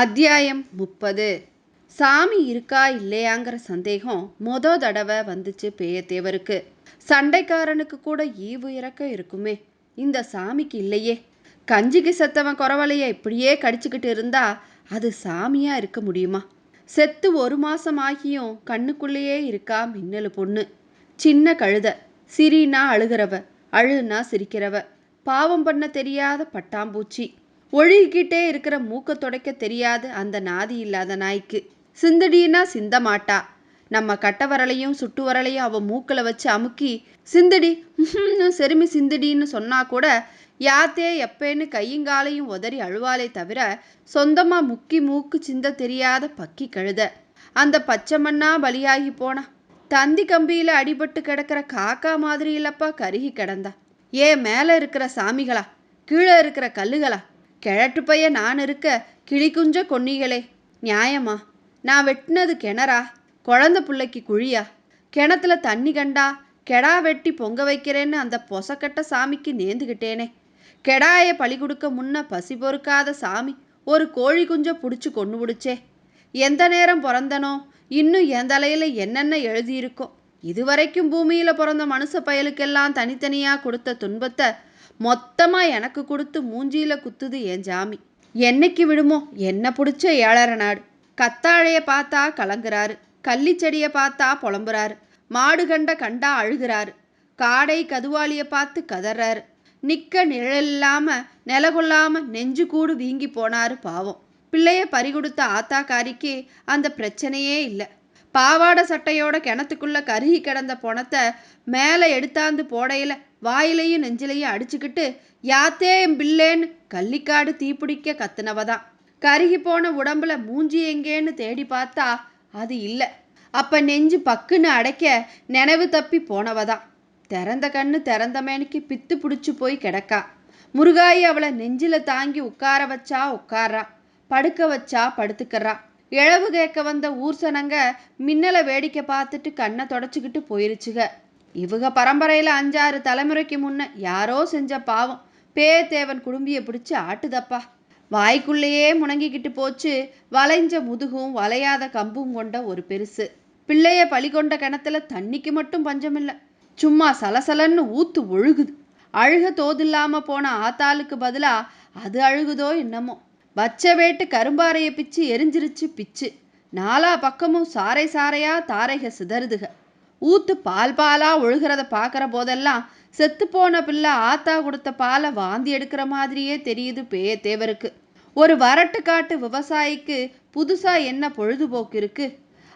அத்தியாயம் முப்பது. சாமி இருக்கா இல்லையாங்கிற சந்தேகம் மொத தடவை வந்துச்சு பேயத்தேவருக்கு. சண்டைக்காரனுக்கு கூட ஈவு இறக்கம் இருக்குமே. இந்த சாமிக்கு இல்லையே. கஞ்சிக்கு செத்தவன் குறவலைய இப்படியே கடிச்சுக்கிட்டு இருந்தா அது சாமியா இருக்க முடியுமா? செத்து ஒரு மாசம் ஆகியும் கண்ணுக்குள்ளேயே இருக்கா மின்னலு பொண்ணு. சின்ன கழுத சிரினா அழுகிறவ அழுனா சிரிக்கிறவ. பாவம் பண்ண தெரியாத பட்டாம்பூச்சி. ஒழுகிக்கிட்டே இருக்கிற மூக்க துடைக்க தெரியாது அந்த நாதி இல்லாத நாய்க்கு. சிந்தடினா சிந்த மாட்டா நம்ம கட்ட வரலையும் சுட்டு வரலையும் அவ மூக்கில் வச்சு அமுக்கி சிந்தடி செருமி சிந்தடின்னு சொன்னா கூட யாத்தே எப்பேன்னு கையுங்காலையும் உதறி அழுவாலே தவிர சொந்தமாக முக்கி மூக்கு சிந்த தெரியாத பக்கி கழுத. அந்த பச்சை மண்ணா பலியாகி போனா. தந்தி கம்பியில் அடிபட்டு கிடக்கிற காக்கா மாதிரி இல்லப்பா கருகி கிடந்தா. ஏன் மேலே இருக்கிற சாமிகளா? கீழே இருக்கிற கல்லுகளா? கிழட்டு பைய நான் இருக்க கிளி குஞ்ச கொன்னிகளே நியாயமா? நான் வெட்டினது கிணறா? குழந்த பிள்ளைக்கு குழியா? கிணத்துல தண்ணி கண்டா கெடா வெட்டி பொங்க வைக்கிறேன்னு அந்த பொசக்கட்ட சாமிக்கு நேந்துக்கிட்டேனே கெடாய பழி கொடுக்க முன்ன பசி பொறுக்காத சாமி ஒரு கோழி குஞ்ச பிடிச்சி கொண்டு பிடிச்சே எந்த நேரம் பிறந்தனோ இன்னும் என் தலையில் என்னென்ன எழுதியிருக்கோ? இதுவரைக்கும் பூமியில பிறந்த மனுஷ பயலுக்கெல்லாம் தனித்தனியா கொடுத்த துன்பத்தை மொத்தமா எனக்கு கொடுத்து மூஞ்சியில குத்துது என் ஜாமி. என்னைக்கு விடுமோ? என்ன பிடிச்ச ஏழரை நாடு. கத்தாழைய பார்த்தா கலங்குறாரு. கள்ளிச்செடியை பார்த்தா புலம்புறாரு. மாடு கண்ட கண்டா அழுகிறாரு. காடை கதுவாளிய பார்த்து கதறாரு. நிக்க நிழலில்லாம நிலகொள்ளாம நெஞ்சு கூடு வீங்கி போனாரு பாவம். பிள்ளைய பறிகொடுத்த ஆத்தாக்காரிக்கு அந்த பிரச்சனையே இல்லை. பாவாடை சட்டையோட கிணத்துக்குள்ள கருகி கிடந்த பொணத்தை மேலே எடுத்தாந்து போடையில வாயிலையும் நெஞ்சிலையும் அடிச்சுக்கிட்டு யாத்தே என் கள்ளிக்காடு தீப்பிடிக்க கத்துனவதான். கருகி போன உடம்புல மூஞ்சி எங்கேன்னு தேடி பார்த்தா அது இல்லை. அப்ப நெஞ்சு பக்குன்னு அடைக்க நினைவு தப்பி போனவதான். திறந்த கண்ணு திறந்த மேனிக்கு பித்து பிடிச்சி போய் கிடக்கா. முருகாயி அவளை நெஞ்சில தாங்கி உட்கார வச்சா உட்கார்றா படுக்க வச்சா படுத்துக்கிறா. இழவு கேட்க வந்த ஊர்சனங்க மின்னலை வேடிக்கை பார்த்துட்டு கண்ணை தொடச்சிக்கிட்டு போயிருச்சுக. இவங்க பரம்பரையில் அஞ்சாறு தலைமுறைக்கு முன்ன யாரோ செஞ்ச பாவம். பேத்தேவன் குடும்பியை பிடிச்சி ஆட்டுதப்பா. வாய்க்குள்ளேயே முணங்கிக்கிட்டு போச்சு. வளைஞ்ச முதுகும் வளையாத கம்பும் கொண்ட ஒரு பெருசு. பிள்ளைய பழி கொண்ட கிணத்துல தண்ணிக்கு மட்டும் பஞ்சமில்லை. சும்மா சலசலன்னு ஊத்து ஒழுகுது. அழுக தோதில்லாம போன ஆத்தாளுக்கு பதிலா அது அழுகுதோ என்னமோ. வச்ச வேட்டு கரும்பாறையை பிச்சு எரிஞ்சிருச்சு பிச்சு. நாலா பக்கமும் சாறை சாறையா தாரைக சிதறுதுக. ஊத்து பால் பாலா ஒழுகிறத பார்க்குற போதெல்லாம் செத்து போன பிள்ளை ஆத்தா கொடுத்த பாலை வாந்தி எடுக்கிற மாதிரியே தெரியுது பேய தேவருக்கு. ஒரு வரட்டு காட்டு விவசாயிக்கு புதுசாக என்ன பொழுதுபோக்கு இருக்கு?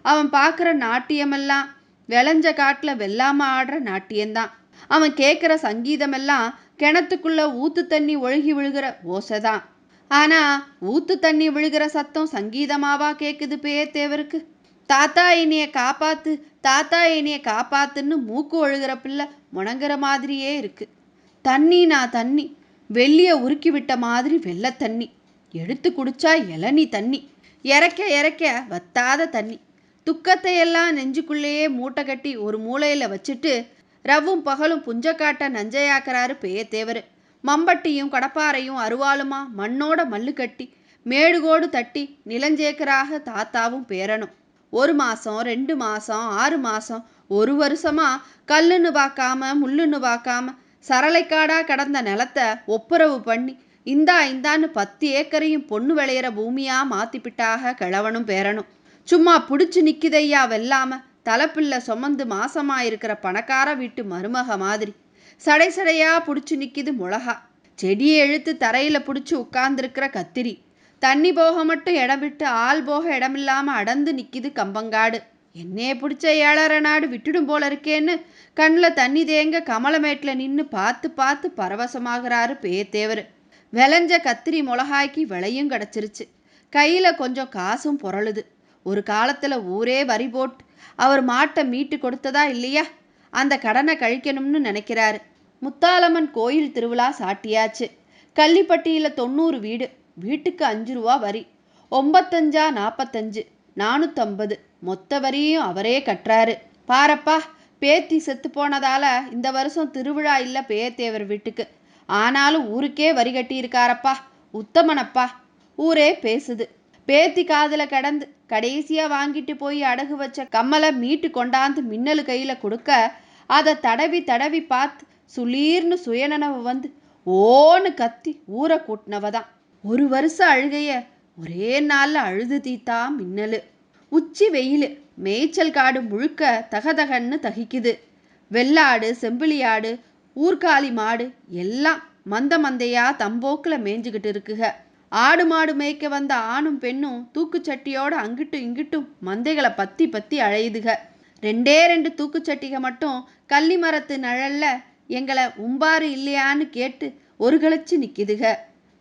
அவன் பார்க்குற நாட்டியமெல்லாம் விளைஞ்ச காட்டில் வெள்ளாம ஆடுற நாட்டியம்தான் அவன் கேட்குற சங்கீதமெல்லாம் கிணத்துக்குள்ள ஊத்து தண்ணி ஒழுகி விழுகிற ஓசைதான். ஆனா ஊத்து தண்ணி விழுகிற சத்தம் சங்கீதமாவா கேக்குது பேத்தேவருக்கு தாத்தா இனிய காப்பாத்து தாத்தா இனிய காப்பாத்துன்னு மூக்கு ஒழுகிற பிள்ளை முணங்குற மாதிரியே இருக்கு. தண்ணி நான் தண்ணி வெள்ளிய உருக்கி விட்ட மாதிரி வெள்ளை தண்ணி எடுத்து குடிச்சா இளநி தண்ணி இறக்க இறக்க வத்தாத தண்ணி துக்கத்தை எல்லாம் நெஞ்சுக்குள்ளேயே மூட்டை கட்டி ஒரு மூலையில வச்சுட்டு ரவும் பகலும் புஞ்சக்காட்டை நஞ்சையாக்குறாரு பேயத்தேவர் மம்பட்டியும் கடப்பாரையும் அருவாளுமா? மண்ணோட மல்லு கட்டி மேடுகோடு தட்டி நிலஞ்சேக்கராக தாத்தாவும் பேரனும். ஒரு மாசம் ரெண்டு மாசம் ஆறு மாசம் ஒரு வருஷமா கல்லுன்னு பார்க்காம முள்ளுன்னு பார்க்காம சரளைக்காடா கடந்த நிலத்தை ஒப்புரவு பண்ணி இந்தா இந்தான்னு பத்து ஏக்கரையும் பொண்ணு விளையிற பூமியா மாத்திப்பிட்டாக கிழவனும் பேரனும். சும்மா பிடிச்சி நிக்குதையா வெல்லாம தலைப்பிள்ளை சுமந்து மாசமா இருக்கிற பணக்கார வீட்டு மருமக மாதிரி. சடை சடையா பிடிச்சி நிற்கிது மிளகா செடியை இழுத்து தரையில் பிடிச்சி உட்கார்ந்துருக்கிற கத்திரி. தண்ணி போக மட்டும் இடம் விட்டு ஆள் போக இடமில்லாமல் அடந்து நிற்கிது கம்பங்காடு. என்னையே பிடிச்ச ஏழரை நாடு விட்டுடும் போல இருக்கேன்னு கண்ணில் தண்ணி தேங்க கமலமேட்டில் நின்று பார்த்து பார்த்து பரவசமாகிறாரு பேத்தேவர் விளைஞ்ச கத்திரி மிளகாய்க்கு விலையும் கிடச்சிருச்சு. கையில் கொஞ்சம் காசும் புரளுது ஒரு காலத்தில் ஊரே வரி போட்டு அவர் மாட்டை மீட்டு கொடுத்ததா இல்லையா? அந்த கடனை கழிக்கணும்னு நினைக்கிறாரு. முத்தாலம்மன் கோயில் திருவிழா சாட்டியாச்சு. கள்ளிப்பட்டியில் தொண்ணூறு வீடு வீட்டுக்கு அஞ்சு ரூபா வரி ஒம்பத்தஞ்சா நாற்பத்தஞ்சு நானூற்றம்பது மொத்த வரியும் அவரே கட்டுறாரு. பாரப்பா பேத்தி செத்து போனதால இந்த வருஷம் திருவிழா இல்லை பேயத்தேவர் வீட்டுக்கு. ஆனாலும் ஊருக்கே வரி கட்டியிருக்காரப்பா உத்தமனப்பா. ஊரே பேசுது. பேத்தி காதுல கிடந்து கடைசியா வாங்கிட்டு போய் அடகு வச்ச கம்மலை மீட்டு கொண்டாந்து மின்னலு கையில கொடுக்க அதை தடவி தடவி பார்த்து சுளீர்னு சுயநனவு வந்து ஓன்னு கத்தி ஊரை கூட்டினவ தான் ஒரு வருஷம் அழுகைய ஒரே நாளில் அழுது தீத்தா மின்னலு. உச்சி வெயில் மேய்ச்சல் காடு முழுக்க தகதகன்னு தகிக்குது. வெள்ளாடு செம்பிளியாடு ஊர்காலி மாடு எல்லாம் மந்த மந்தையா தம்போக்கில் மேய்ஞ்சுக்கிட்டு இருக்குக. ஆடு மாடு மேய்க்க வந்த ஆணும் பெண்ணும் தூக்குச்சட்டியோட அங்கிட்டும் இங்கிட்டும் மந்தைகளை பத்தி பத்தி அழையுதுக. ரெண்டே ரெண்டு தூக்குச்சட்டிக மட்டும் கள்ளி மரத்து நிழல்ல எங்களை உம்பாறு இல்லையான்னு கேட்டு ஒரு கழிச்சு நிற்கிதுக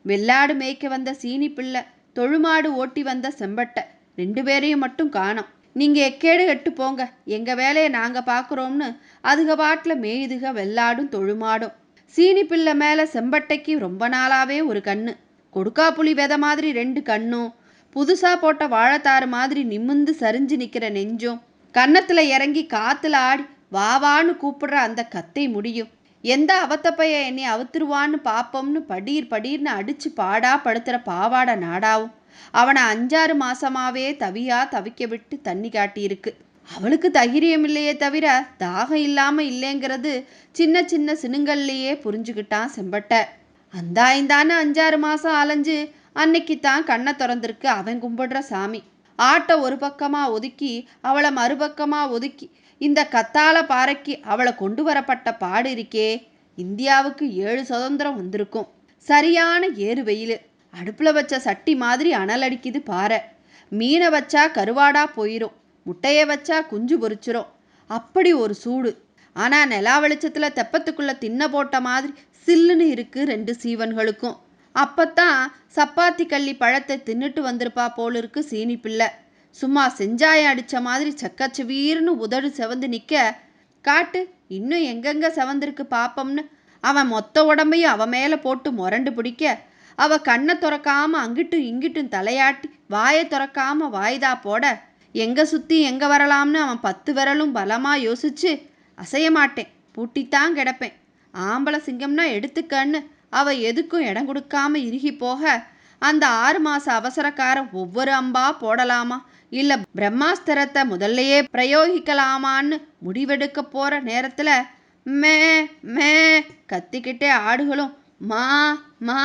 வெள்ளாடு மேய்க்க வந்த சீனி பிள்ளை தொழுமாடு ஓட்டி வந்த செம்பட்டை ரெண்டு பேரையும் மட்டும் காணோம். நீங்கள் எக்கேடு கட்டு போங்க. எங்கள் வேலையை நாங்கள் பார்க்குறோம்னு அதுக பாட்டில் மேயுதுக வெள்ளாடும் தொழுமாடும். சீனி பிள்ளை மேலே செம்பட்டைக்கு ரொம்ப நாளாவே ஒரு கண்ணு. கொடுக்காப்புளி வித மாதிரி ரெண்டு கண்ணும். புதுசாக போட்ட வாழைத்தாறு மாதிரி நிமிந்து சரிஞ்சு நிற்கிற நெஞ்சும். கன்னத்தில் இறங்கி காற்றுல ஆடி வா வான்னு கூப்பிடுற அந்த கத்தை முடியும். எந்த அவத்தப்பைய என்னை அவுத்துருவான்னு பாப்போம்னு படீர் படீர்னு அடிச்சு பாடா படுத்துற பாவாட நாடாவும். அவனை அஞ்சாறு மாசமாவே தவியா தவிக்க விட்டு தண்ணி காட்டியிருக்கு. அவளுக்கு தைரியம் இல்லையே தவிர தாகம் இல்லாம இல்லைங்கிறது சின்ன சின்ன சினுங்கள்லேயே புரிஞ்சுக்கிட்டான் செம்பட்டை. அந்தா அஞ்சாறு மாசம் அலைஞ்சு அன்னைக்கு தான் கண்ணை திறந்திருக்கு அவன் கும்பிடுற சாமி. ஆட்டை ஒரு பக்கமாக ஒதுக்கி அவளை மறுபக்கமாக ஒதுக்கி இந்த கத்தாழ பாறைக்கு அவளை கொண்டு வரப்பட்ட பாடு இருக்கே. இந்தியாவுக்கு ஏழு சுதந்திரம் வந்திருக்கும். சரியான ஏறு வெயில். அடுப்பில் வச்ச சட்டி மாதிரி அனல் அடிக்குது பாறை. மீனை வச்சா கருவாடா போயிடும் முட்டையை வச்சா குஞ்சு பொறிச்சிரும் அப்படி ஒரு சூடு. ஆனால் நிலா வெளிச்சத்தில் தெப்பத்துக்குள்ளே தின்ன போட்ட மாதிரி சில்லுன்னு இருக்குது ரெண்டு சீவன்களுக்கும். அப்போத்தான் சப்பாத்தி கள்ளி பழத்தை தின்னுட்டு வந்திருப்பா போல இருக்கு சீனி பிள்ளை. சும்மா செஞ்சாயம் அடித்த மாதிரி சக்கச்சவீர்னு உதடு செவந்து நிற்க காட்டு இன்னும் எங்கெங்க செவந்திருக்கு பாப்பம்னு. அவன் மொத்த உடம்பையும் அவன் மேலே போட்டு முரண்டு பிடிக்க. அவ கண்ணை துறக்காம அங்கிட்டும் இங்கிட்டும் தலையாட்டி வாயை துறக்காம வாய்தா போட. எங்க சுத்தி எங்க வரலாம்னு அவன் பத்து விரலும் பலமா யோசிச்சு அசைய மாட்டேன் பூட்டித்தான் கிடப்பேன். ஆம்பளை சிங்கம்னா எடுத்துக்கன்னு. அவ எதுக்கும் இடம் கொடுக்காம இறுகி போக அந்த ஆறு மாச அவசரக்காரன் ஒவ்வொரு அம்பா போடலாமா? இல்ல பிரம்மாஸ்திரத்தை முதல்லையே பிரயோகிக்கலாமான்னு முடிவெடுக்க போற நேரத்துல மே மே கத்திக்கிட்டே ஆடுகளும் மா மா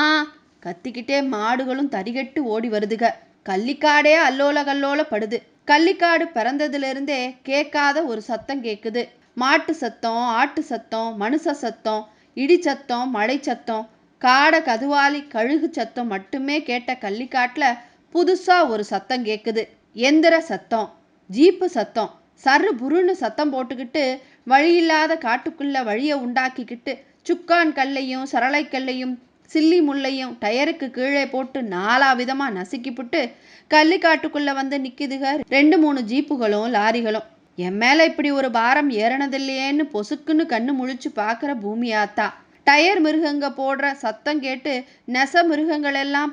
கத்திக்கிட்டே மாடுகளும் தரிகட்டு ஓடி வருதுக. கள்ளிக்காடே அல்லோல கல்லோல படுது. கள்ளிக்காடு பிறந்ததுலேருந்தே கேட்காத ஒரு சத்தம் கேட்குது மாட்டு சத்தம் ஆட்டு சத்தம் மனுஷ சத்தம் இடி சத்தம் மழை சத்தம் காடை கதுவாலி கழுகு சத்தம் மட்டுமே கேட்ட கள்ளிக்காட்டில் புதுசாக ஒரு சத்தம் கேட்குது எந்திர சத்தம் ஜீப்பு சத்தம் சரு புருன்னு சத்தம் போட்டுக்கிட்டு வழியில்லாத காட்டுக்குள்ளே வழியை உண்டாக்கிக்கிட்டு சுக்கான் கல்லையும் சரளைக்கல்லையும் சில்லி முள்ளையும் டயருக்கு கீழே போட்டு நாலா விதமாக நசுக்கிப்புட்டு கள்ளிக்காட்டுக்குள்ளே வந்து நிற்கிதுக ரெண்டு மூணு ஜீப்புகளும் லாரிகளும். என் மேலே இப்படி ஒரு பாரம் ஏறினதில்லையேன்னு பொசுக்குன்னு கண்ணு முழிச்சு பார்க்குற பூமியாத்தான் டயர் மிருகங்க போடுற சத்தம் கேட்டு நெச மிருகங்கள் எல்லாம்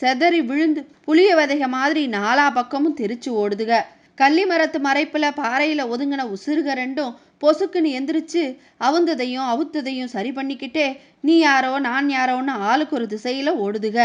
செதறி விழுந்து புளிய விதைக மாதிரி நாலா பக்கமும் தெரிச்சு ஓடுதுக. கள்ளி மரத்து மறைப்பில் பாறையில் ஒதுங்கின உசுருக ரெண்டும் பொசுக்குன்னு எந்திரிச்சு அவுந்ததையும் அவுத்ததையும் சரி பண்ணிக்கிட்டே நீ யாரோ நான் யாரோன்னு ஆளுக்கு ஒரு திசையில் ஓடுதுக.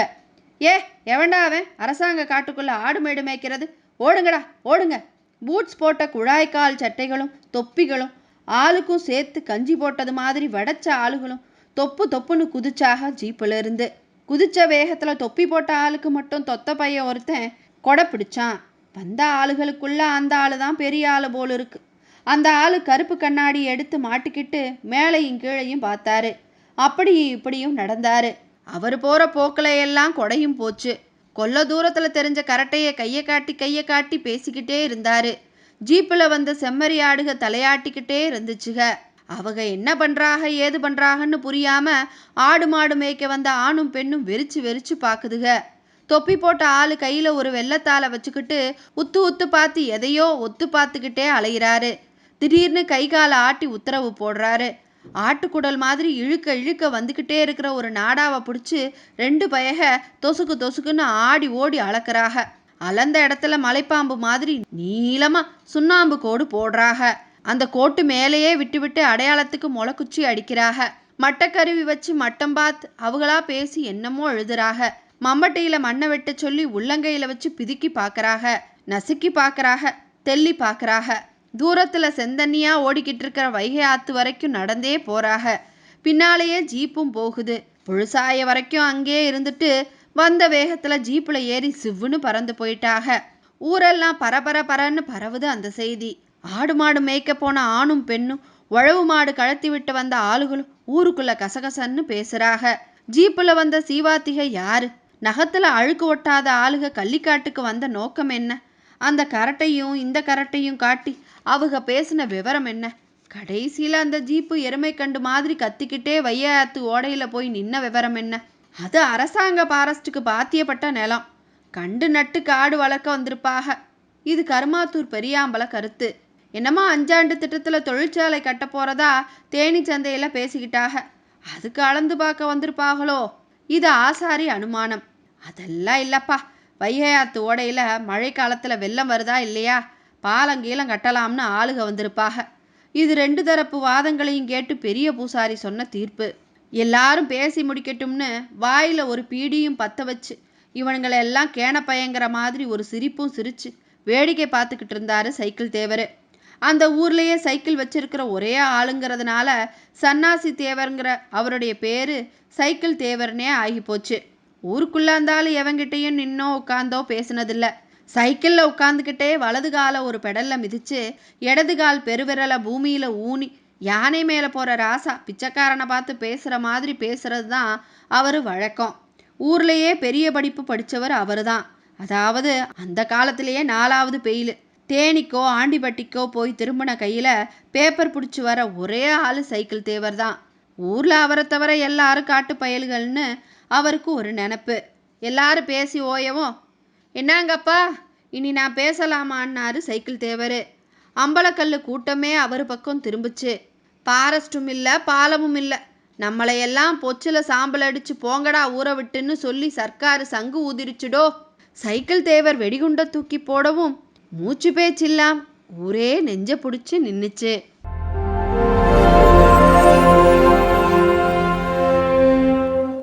ஏ எவன்டா அவன்? அரசாங்க காட்டுக்குள்ளே ஆடு மேடு மேய்க்கிறது. ஓடுங்கடா ஓடுங்க. பூட்ஸ் போட்ட குழாய்க்கால் சட்டைகளும் தொப்பிகளும் ஆளுக்கும் சேர்த்து கஞ்சி போட்டது மாதிரி வடைச்ச ஆளுகளும் தொப்பு தொப்புன்னு குதிச்சாக ஜீப்பில் இருந்து. குதிச்ச வேகத்தில் தொப்பி போட்ட ஆளுக்கு மட்டும் தொத்த பையன் ஒருத்தன் கொடை பிடிச்சான். வந்த ஆளுகளுக்குள்ள அந்த ஆளு தான் பெரிய ஆள் போல் இருக்கு. அந்த ஆள் கருப்பு கண்ணாடி எடுத்து மாட்டிக்கிட்டு மேலையும் கீழையும் பார்த்தாரு. அப்படி இப்படியும் நடந்தாரு. அவர் போகிற போக்கில் எல்லாம் கொடையும் போச்சு. கொல்ல தூரத்தில் தெரிஞ்ச கரட்டையை கையை காட்டி கையை காட்டி பேசிக்கிட்டே இருந்தாரு. ஜீப்பில் வந்த செம்மறி ஆடுக தலையாட்டிக்கிட்டே இருந்துச்சுக. அவங்க என்ன பண்ணுறாக ஏது பண்ணுறாகன்னு புரியாமல் ஆடு மாடு மேய்க்க வந்த ஆணும் பெண்ணும் வெறிச்சு வெறிச்சு பார்க்குதுக தொப்பி போட்ட ஆள் கையில் ஒரு வெள்ளத்தாலை வச்சுக்கிட்டு உத்து உத்து பார்த்து எதையோ ஒத்து பார்த்துக்கிட்டே அலையிறாரு. திடீர்னு கை காலை ஆட்டி உத்தரவு போடுறாரு. ஆட்டுக்குடல் மாதிரி இழுக்க இழுக்க வந்துக்கிட்டே இருக்கிற ஒரு நாடாவை பிடிச்சி ரெண்டு பயக தொசுக்கு தொசுக்குன்னு ஆடி ஓடி அளக்கிறாக. அளந்த இடத்துல மலைப்பாம்பு மாதிரி நீளமா சுண்ணாம்பு கோடு போடுறாக. அந்த கோட்டு மேலேயே விட்டு விட்டு அடையாளத்துக்கு முளைக்குச்சி அடிக்கிறாக. மட்டக்கருவி வச்சு மட்டம் பார்த்து அவங்களா பேசி என்னமோ எழுதுறாக. மம்பட்டியில மண்ணை வெட்ட சொல்லி உள்ளங்கையில வச்சு பிதுக்கி பார்க்கறாக. நசுக்கி பார்க்கறாக தெள்ளி பார்க்கறாக. தூரத்துல செந்தண்ணியா ஓடிக்கிட்டு இருக்கிற வைகை ஆத்து வரைக்கும் நடந்தே போறாக. பின்னாலேயே ஜீப்பும் போகுது. புழுசாய வரைக்கும் அங்கே இருந்துட்டு வந்த வேகத்தில் ஜீப்பில் ஏறி சிவ்வுன்னு பறந்து போயிட்டாக. ஊரெல்லாம் பரபர பரன்னு பரவுது அந்த செய்தி. ஆடு மாடு மேய்க்க போன ஆணும் பெண்ணும் உழவு மாடு கழத்தி விட்டு வந்த ஆளுகளும் ஊருக்குள்ள கசகசன்னு பேசுறாக. ஜீப்பில் வந்த சீவாத்திகை யாரு? நகத்துல அழுக்கு ஒட்டாத ஆளுக கள்ளிக்காட்டுக்கு வந்த நோக்கம் என்ன? அந்த கரட்டையும் இந்த கரட்டையும் காட்டி அவங்க பேசின விவரம் என்ன? கடைசியில் அந்த ஜீப்பு எருமை கண்டு மாதிரி கத்திக்கிட்டே வையாத்து ஓடையில் போய் நின்ன விவரம் என்ன? அது அரசாங்க பாரஸ்ட்டுக்கு பாத்தியப்பட்ட நிலம். கண்டு நட்டு காடு வளர்க்க வந்திருப்பாக. இது கருமாத்தூர் பெரியாம்பல கருத்து. என்னமா அஞ்சாண்டு திட்டத்தில் தொழிற்சாலை கட்ட போகிறதா தேனி சந்தையில் பேசிக்கிட்டாக. அதுக்கு அளந்து பார்க்க வந்திருப்பாங்களோ இது ஆசாரி அனுமானம். அதெல்லாம் இல்லைப்பா. வைகையாத்து ஓடையில் மழை காலத்தில் வெள்ளம் வருதா இல்லையா? பாலங்கீலம் கட்டலாம்னு ஆளுக வந்திருப்பாக. இது ரெண்டு தரப்பு வாதங்களையும் கேட்டு பெரிய பூசாரி சொன்ன தீர்ப்பு. எல்லாரும் பேசி முடிக்கட்டும்னு வாயில் ஒரு பீடியும் பற்ற வச்சு இவனுங்களை எல்லாம் கேன பயங்கிற மாதிரி ஒரு சிரிப்பும் சிரிச்சு வேடிக்கை பார்த்துக்கிட்டு இருந்தாரு சைக்கிள் தேவர். அந்த ஊர்லேயே சைக்கிள் வச்சிருக்கிற ஒரே ஆளுங்கிறதுனால சன்னாசி தேவருங்கிற அவருடைய பேர் சைக்கிள் தேவர்னே ஆகி போச்சு. ஊருக்குள்ளே இருந்தாலும் எவங்கிட்டையும் நின்னோ உட்காந்தோ பேசினதில்ல. சைக்கிளில் உட்காந்துக்கிட்டே வலது காலை ஒரு பெடலில் மிதித்து இடது கால் பெருவிரலை பூமியில் ஊனி யானை மேலே போகிற ராசா பிச்சைக்காரனை பார்த்து பேசுகிற மாதிரி பேசுகிறது தான் அவர் வழக்கம். ஊர்லேயே பெரிய படிப்பு படிச்சவர் அவர்தான். அதாவது அந்த காலத்திலேயே நாலாவது பெயில். தேனிக்கோ ஆண்டிப்பட்டிக்கோ போய் திரும்பின கையில் பேப்பர் பிடிச்சி வர ஒரே ஆள் சைக்கிள் தேவர் தான் ஊரில் அவரை தவிர எல்லாரும் காட்டு பயல்கள்னு அவருக்கு ஒரு நினப்பு. எல்லாரும் பேசி ஓயவும் என்னங்கப்பா இனி நான் பேசலாமான்னாரு சைக்கிள் தேவர். அம்பலக்கல்லு கூட்டமே அவர் பக்கம் திரும்பிச்சு. பாரஸ்ட்டும் இல்லை பாலமும் இல்லை. நம்மளையெல்லாம் பொச்சில் சாம்பல் அடிச்சு போங்கடா ஊற விட்டுன்னு சொல்லி சர்க்கார் சங்கு ஊதிருச்சுடோ. சைக்கிள் தேவர் வெடிகுண்ட தூக்கி போடவும் மூச்சு பேச்சில்லாம் ஊரே நெஞ்ச பிடிச்சி நின்றுச்சு